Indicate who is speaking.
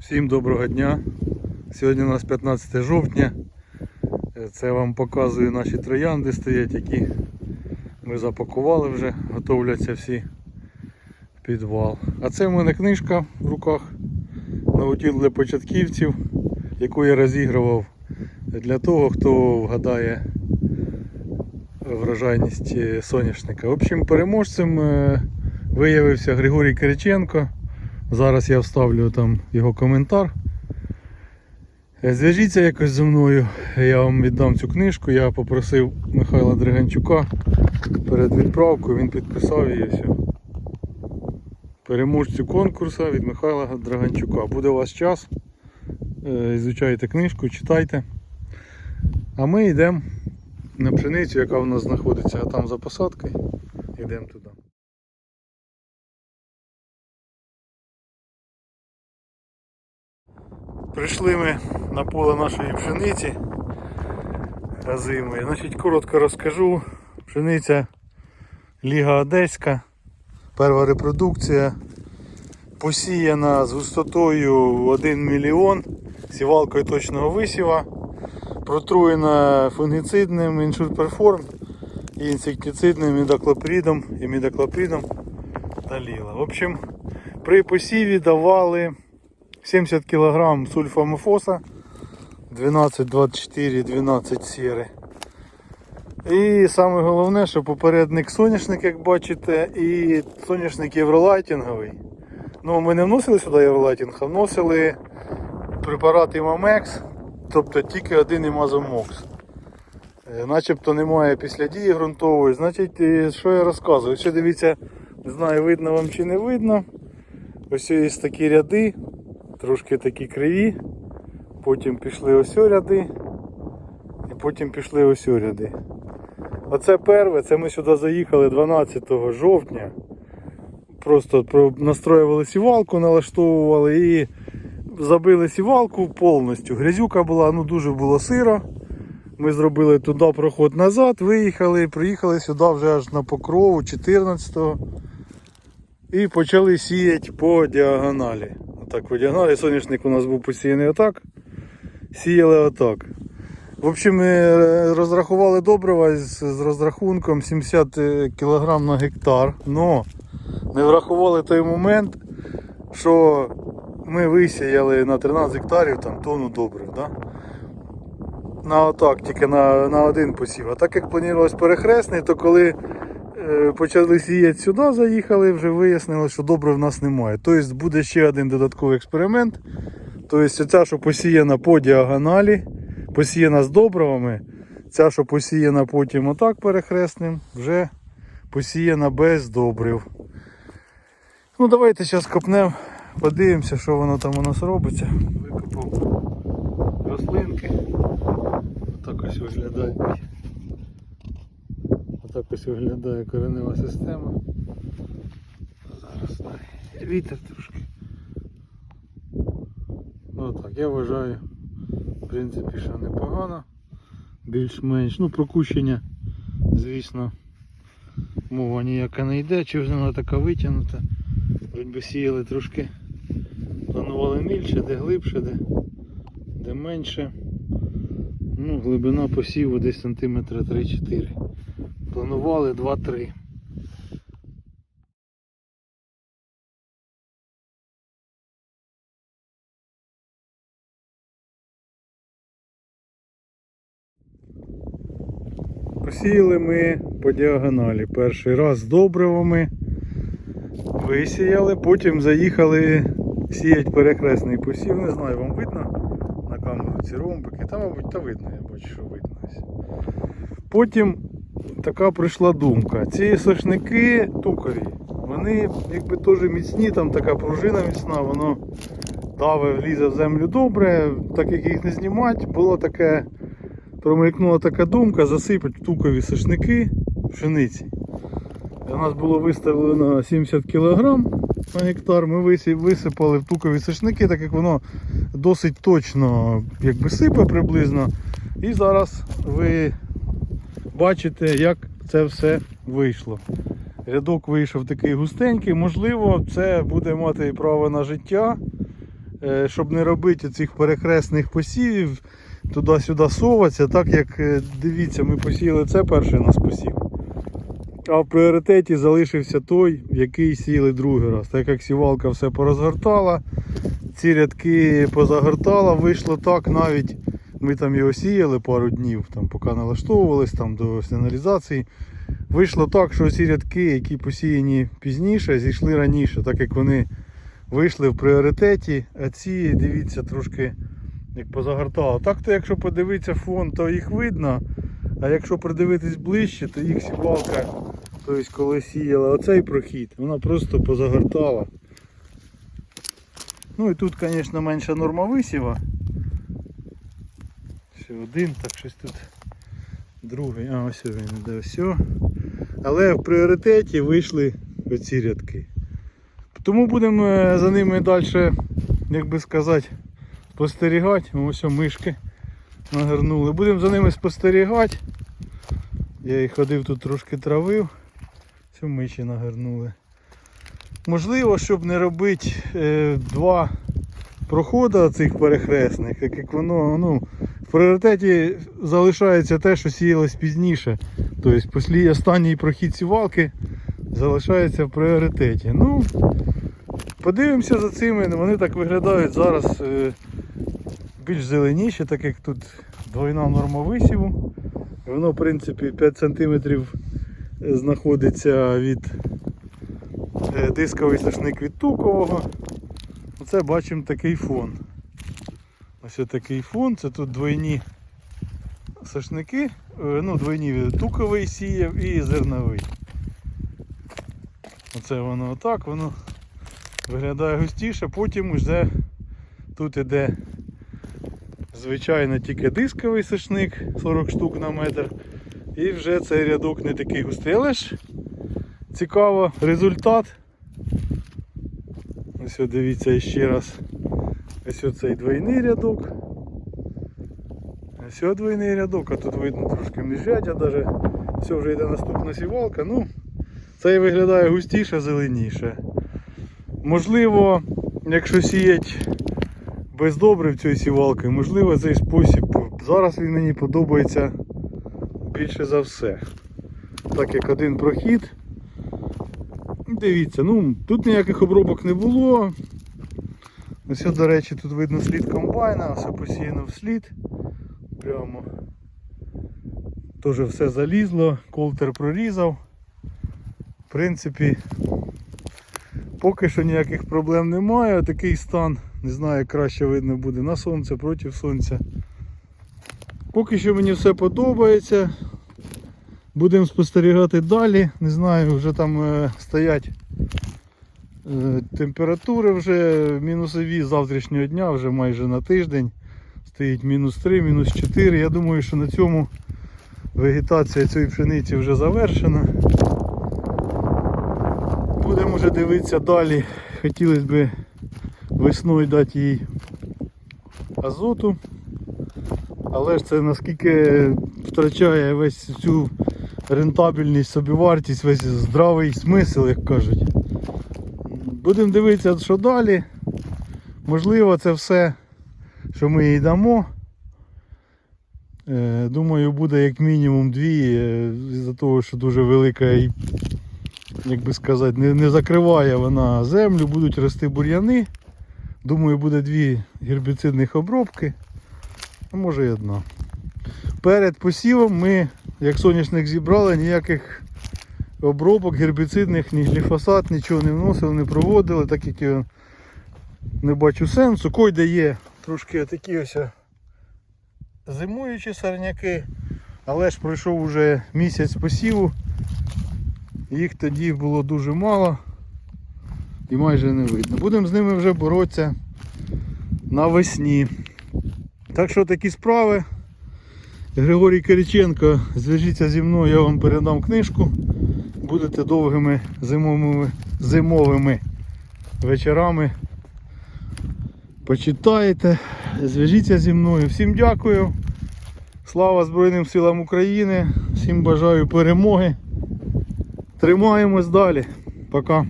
Speaker 1: Всім доброго дня. Сьогодні у нас 15 жовтня. Е, Це вам показую наші троянди стоять, які ми запакували вже, готовляться всі в підвал. А це в мене книжка в руках Наутіл для початківців, яку я розігрував для того, хто вгадає врожайність е, соняшника. В общем, переможцем е, виявився Григорій Кириченко. Зараз я вставлю там його коментар. Е, Зв'яжіться якось зі мною, я вам віддам цю книжку. Я попросив Михайла Дриганчука перед відправкою, він підписав її все. Переможцю конкурсу від Михайла Драганчука. Буде у вас час. Е, Ізучайте книжку, читайте. А ми йдемо на пшеницю, яка в нас знаходиться там за посадкою. Йдемо туди. Прийшли ми на поле нашої пшениці озимої. Значить, коротко розкажу. Пшениця Ліга Одеська, перша репродукція, посіяна з густотою 1 мільйон, сівалкою точного висіва, протруєна фунгіцидним іншурперформ і інсектицидним мідаклопридом і мідаклопридом та ліла. В общем, при посіві давали 70 кг сульфамофоса, 12, 24, 12 сіри. І саме головне, що попередник соняшник, як бачите, і соняшник євролайтінговий. Ну, ми не вносили сюди євролайтінг, а вносили препарат Імамекс, тобто тільки один імазомокс. Е, Начебто немає після дії ґрунтової. Значить, е, що я розказую? Ще дивіться, не знаю, видно вам чи не видно. Ось є такі ряди, трошки такі криві. Потім пішли ось ряди. І потім пішли ось ряди. Оце перше, це ми сюди заїхали 12 жовтня. Просто настроювали сівалку, налаштовували і забили сівалку повністю. Грязюка була, ну дуже було сиро. Ми зробили туди проход назад, виїхали, приїхали сюди вже аж на покрову 14-го. І почали сіяти по діагоналі. Отак по діагоналі. Соняшник у нас був посіяний отак. Сіяли отак. В общем, ми е, розрахували добрива з, з розрахунком 70 кг на гектар. Но не врахували той момент, що ми висіяли на 13 гектарів там, тонну добрив. Да? На отак, тільки на, на один посів. А так як планувалось перехресний, то коли е, почали сіяти сюди, заїхали, вже вияснили, що добре в нас немає. Тобто буде ще один додатковий експеримент. Тобто ця, що посіяна по діагоналі, посіяна з добривами, ця, що посіяна потім отак перехресним, вже посіяна без добрив. Ну давайте зараз копнемо, подивимося, що воно там у нас робиться. Викопав рослинки. Отак ось виглядає. Отак ось виглядає коренева система. Зараз вітер трошки. Ну так, я вважаю, в принципі, що непогано. Більш-менш. Ну, прокущення, звісно, мова ніяка не йде, чи вона така витягнута. Вроді би сіяли трошки, планували мільше, де глибше, де, де менше. Ну, глибина посіву десь сантиметра 3-4. Планували 2-3. Посіяли ми по діагоналі. Перший раз з добривами висіяли, потім заїхали сіяти перекресний посів. Не знаю, вам видно на камеру ці ромбики. Та, мабуть, та видно, я бачу, що видно. Потім така прийшла думка. Ці сошники тукові, вони якби теж міцні, там така пружина міцна, воно даве, влізе в землю добре, так як їх не знімати, було таке промелькнула така думка засипати тукові сошники пшениці. У нас було виставлено 70 кг на гектар. Ми висипали в тукові сошники, так як воно досить точно якби сипе приблизно. І зараз ви бачите, як це все вийшло. Рядок вийшов такий густенький, можливо, це буде мати право на життя. е, щоб не робити цих перехресних посівів, туди-сюди соватися, так як е, дивіться, ми посіяли це перший нас посів. А в пріоритеті залишився той, який сіяли другий раз. Так як сівалка все порозгортала, ці рядки позагортала, вийшло так навіть. Ми там його сіяли пару днів, там, поки налаштовувались там, до сигналізації. Вийшло так, що ці рядки, які посіяні пізніше, зійшли раніше, так як вони вийшли в пріоритеті, а ці, дивіться, трошки як позагортало. Так то, якщо подивитися фон, то їх видно. А якщо придивитись ближче, то їх сівалка, тобто коли сіяла оцей прохід, вона просто позагортала. Ну і тут, звісно, менша норма висіва. Ще один, так щось тут другий. А, ось він іде, ось. Але в пріоритеті вийшли оці рядки. Тому будемо е, за ними далі, як би сказати, спостерігати. Ось мишки нагорнули. Будемо за ними спостерігати. Я їх ходив тут трошки травив. Цю миші нагорнули. Можливо, щоб не робити е, два проходи цих перехресних, як воно ну, в пріоритеті залишається те, що сіялось пізніше. Тобто після останній прохід сівалки залишається в пріоритеті. Ну, подивимося за цими, вони так виглядають зараз е, більш зеленіші, так як тут двойна норма висіву. Воно, в принципі, 5 см знаходиться від е, дисковий сошник від тукового. Оце бачимо такий фон. Ось такий фон, це тут двойні сошники, е, ну двойні туковий сіяв і зерновий. Оце воно отак, воно виглядає густіше, потім вже тут іде звичайно тільки дисковий сошник 40 штук на метр. І вже цей рядок не такий густий. Але ж цікаво результат. Ось дивіться ще раз. Ось оцей двойний рядок. Ось двойний рядок, а тут видно трошки міжрядя даже. Все вже йде наступна сівалка. Ну, цей виглядає густіше, зеленіше. Можливо, якщо сіять без добрив цієї сівалки, можливо цей спосіб. Зараз він мені подобається більше за все. Так як один прохід. Дивіться, ну тут ніяких обробок не було. Ось, до речі, тут видно слід комбайна, все посіяно в слід. Прямо. Теж все залізло, колтер прорізав. В принципі, поки що ніяких проблем немає. Такий стан, не знаю, краще видно буде на сонце, проти сонця. Поки що мені все подобається. Будемо спостерігати далі. Не знаю, вже там е, стоять температури вже мінусові з завтрашнього дня, вже майже на тиждень. Стоїть мінус 3, мінус 4. Я думаю, що на цьому вегетація цієї пшениці вже завершена. Будемо вже дивитися далі. Хотілося б весною дати їй азоту. Але ж це наскільки втрачає весь цю рентабельність, собівартість, весь здравий смисл, як кажуть. Будемо дивитися, що далі. Можливо, це все, що ми їй дамо. Е, Думаю, буде як мінімум дві, е, з-за того, що дуже велика і, як би сказати, не, не закриває вона землю, будуть рости бур'яни. Думаю, буде дві гербіцидних обробки, а може і одна. Перед посівом ми, як соняшник зібрали, ніяких обробок гербіцидних, ні гліфосат, нічого не вносили, не проводили, так як я не бачу сенсу. Койде є трошки такі ось зимуючі сорняки, але ж пройшов вже місяць посіву. Їх тоді було дуже мало і майже не видно. Будемо з ними вже боротися навесні. Так що такі справи. Григорій Кириченко, зв'яжіться зі мною, я вам передам книжку. Будете довгими зимовими, зимовими вечорами. Почитаєте, зв'яжіться зі мною. Всім дякую. Слава Збройним силам України. Всім бажаю перемоги. Тримаємось далі. Пока.